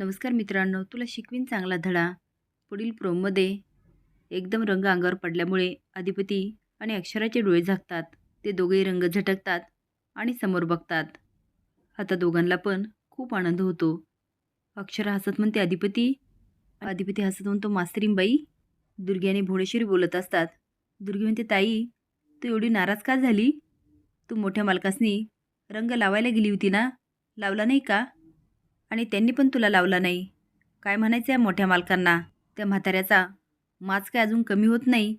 नमस्कार मित्रांनो तुला शिकवीन चांगला धडा. पुढील प्रोममध्ये एकदम रंग अंगावर पडल्यामुळे अधिपती आणि अक्षराचे डोळे झाकतात. ते दोघेही रंग झटकतात आणि समोर बघतात. आता दोघांना पण खूप आनंद होतो. अक्षरा हसत म्हणते अधिपती. अधिपती हसत म्हणतो मास्तरींबाई दुर्गी आणि भुवनेश्वरी बोलत असतात. दुर्गी म्हणते ताई तू एवढी नाराज का झाली? तू मोठ्या मालकासनी रंग लावायला गेली होती ना? लावला नाही का? आणि त्यांनी पण तुला लावला नाही. काय म्हणायचं आहे मोठ्या मालकांना? त्या म्हाताऱ्याचा माज काय अजून कमी होत नाही?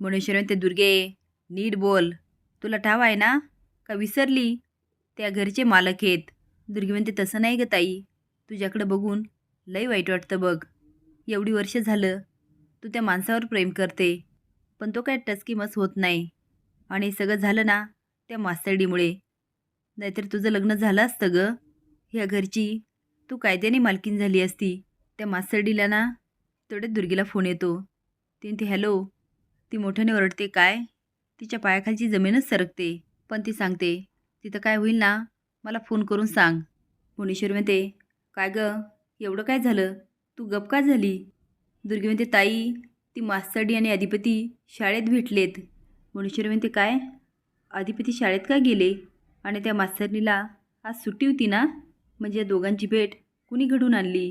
मुनेश्वरन ते दुर्गे नीट बोल. तुला ठाव आहे ना? का विसरली? त्या घरचे मालक आहेत. दुर्गे म्हणते तसं नाही ग ताई. तुझ्याकडं बघून लई वाईट वाटतं बघ. एवढी वर्ष झालं तू त्या माणसावर प्रेम करते. पण तो काय टचकीमस होत नाही. आणि सगळं झालं ना त्या मास्तरडीमुळे. नाहीतर तुझं लग्न झालं असतं ग. ह्या घरची तू कायद्याने मालकीन झाली असती. त्या मास्तरडीला ना तेवढ्यात दुर्गीला फोन येतो. ती म्हणते हॅलो ती मोठ्याने ओरडते काय? तिच्या पायाखालची जमीनच सरकते. पण ती सांगते तिथं काय होईल ना मला फोन करून सांग. भुवनेश्वर म्हणते काय ग? एवढं काय झालं? तू गप का झाली? दुर्गी म्हणते ताई ती मास्तरडी आणि अधिपती शाळेत भेटलेत. भुवनेश्वर म्हणते काय? अधिपती शाळेत का गेले? आणि त्या मास्तरणीला आज सुट्टी होती ना? म्हणजे या दोघांची भेट कुणी घडून आणली?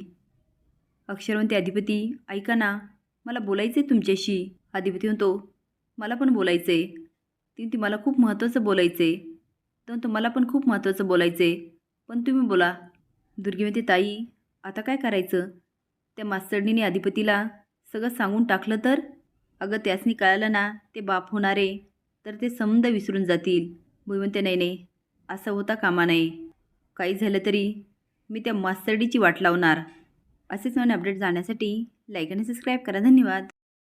अक्षरवंती अधिपती ऐका ना मला बोलायचं आहे तुमच्याशी. अधिपती म्हणतो मला पण बोलायचं आहे ती ती मला खूप महत्त्वाचं बोलायचं आहे तर म्हणतो मला पण खूप महत्त्वाचं बोलायचं आहे पण तुम्ही बोला. दुर्गी म्हणते ताई आता काय करायचं? त्या मास्तरणीने अधिपतीला सगळं सांगून टाकलं तर? अगं त्यासनी कळालं ना ते बाप होणारे तर ते समद विसरून जातील. भुई म्हणते नाही नाही असं होता कामा नये. काही झालं तरी मी त्या मास्तरडीची वाट लावणार. असेच नवीन अपडेट जाण्यासाठी लाईक आणि सबस्क्राईब करा. धन्यवाद.